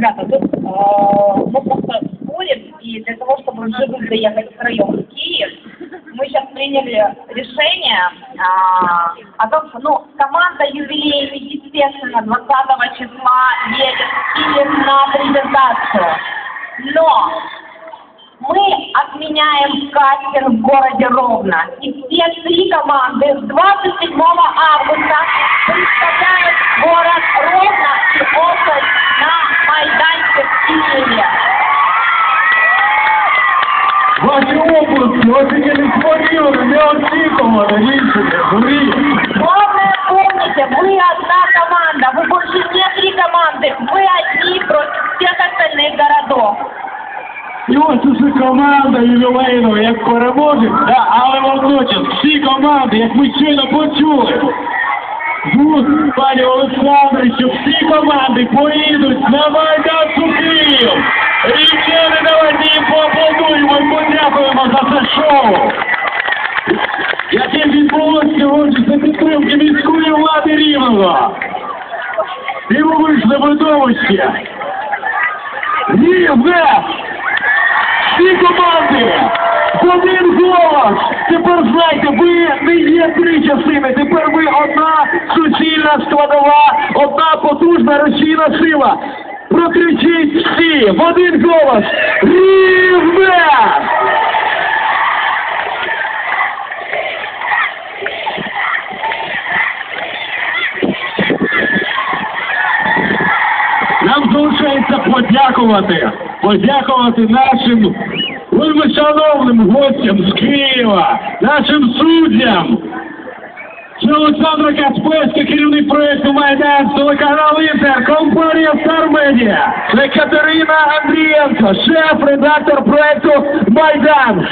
Ребята, тут э, мы просто спорим, и для того, чтобы живым доехать втроем в Киев, мы сейчас приняли решение а, о том, что, ну, команда юбилейная, естественно, 20 числа едет в Киев на презентацию. Но мы отменяем кастинг в городе Ровно. И все три команды Ваші області, ось тільки не сподівали, не очікували рішення, дурі. Главное помните, вы одна команда, вы больше не три команды, вы одни против всех остальных городов. І ось усе команда ювілейного, як переможець, да, але водночас всі команди, як ми щойно почули, з пані Олександри, що всі команди поїдуть на Майдан у Дивовижне видовище. Рівне! Всі команди! Один голос! Тепер знайте, ви не є три частини, тепер ви одна суцільна складова, одна потужна рушійна сила. Прокричіть всі в один голос! Рівне! Подякувати, подякувати нашим шановним гостям з Києва, нашим суддям. Це Олександра Каспецький, керівник проєкту Майдан, телеканал Інтер, компанія Стармедія, Катерина Андрієнко, шеф-редактор проєкту Майдан.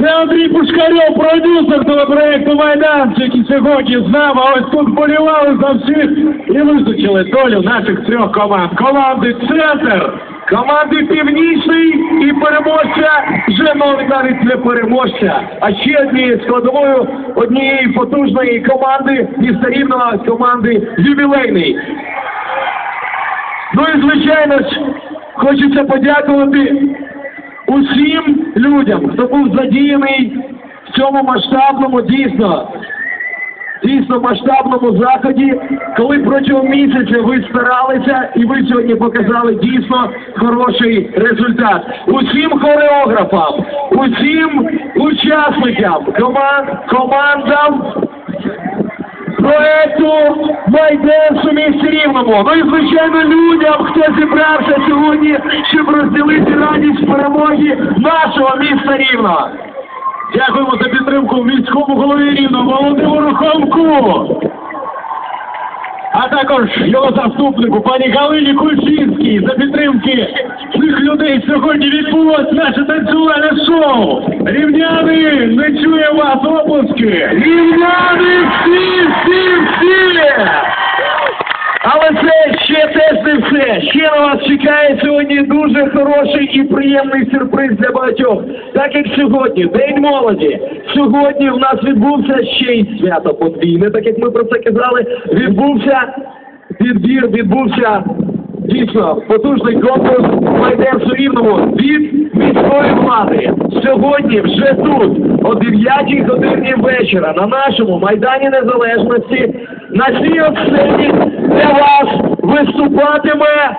Це Андрій Пушкарьов, продюсер телепроекту Майдан, який сьогодні з нами ось тут болівали за всіх і визначили долю наших трьох команд. Команди Центр, команди Північний і переможця, вже новий навіть не переможця, а ще однією складовою однієї потужної команди міста Рівного, команди Ювілейний. Ну і звичайно ж, хочеться подякувати усім людям, хто був задіяний в цьому масштабному, дійсно, дійсно масштабному заході, коли протягом місяця ви старалися і ви сьогодні показали дійсно хороший результат. Усім хореографам, усім учасникам, команд, командам проекту Майден місті Рівному. Ну і звичайно людям, хто зібрався сьогодні, щоб розділити нашого міста Рівного. Дякуємо за підтримку міському голові Рівного Володимиру Хомку. А також його заступнику пані Галині Кульчинській за підтримки цих людей сьогодні відбулось наше танцювальне шоу. Рівняни, не чує вас оплески. Рівняни всі, всі, всі! Але це ще теж не все. Ще на вас чекає сьогодні дуже хороший і приємний сюрприз для багатьох. Так як сьогодні, День молоді. Сьогодні в нас відбувся ще й свято подвійне, так як ми про це казали. Відбувся відбір, відбувся дійсно потужний конкурс майдерсу рівному від міської влади. Сьогодні вже тут, о 9 годині вечора, на нашому Майдані Незалежності, на цій сцені для вас виступатиме.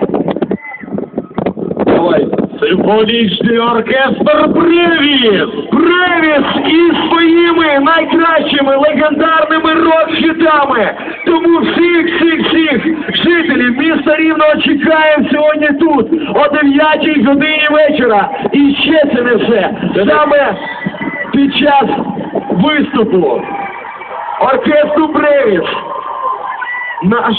Давай. Симфонічний оркестр Привіс! Привіс із своїми найкращими легендарними рок-хітами! Тому всіх, всіх, всіх жителів міста Рівного чекаємо сьогодні тут, о 9 годині вечора. І ще це не все. Саме під час виступу оркестру Привіс наш,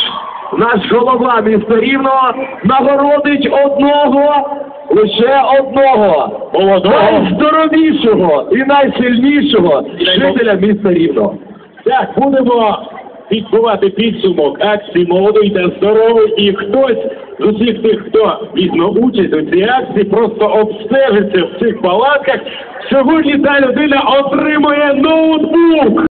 наш голова міста Рівного нагородить одного, лише одного, молодого, найздоровішого і найсильнішого жителя міста Рівного. Так, будемо відбувати підсумок акції молодий та здоровий, і хтось з усіх тих, хто візьме участь у цій акції, просто обстежиться в цих палатках. Сьогодні та людина отримує ноутбук.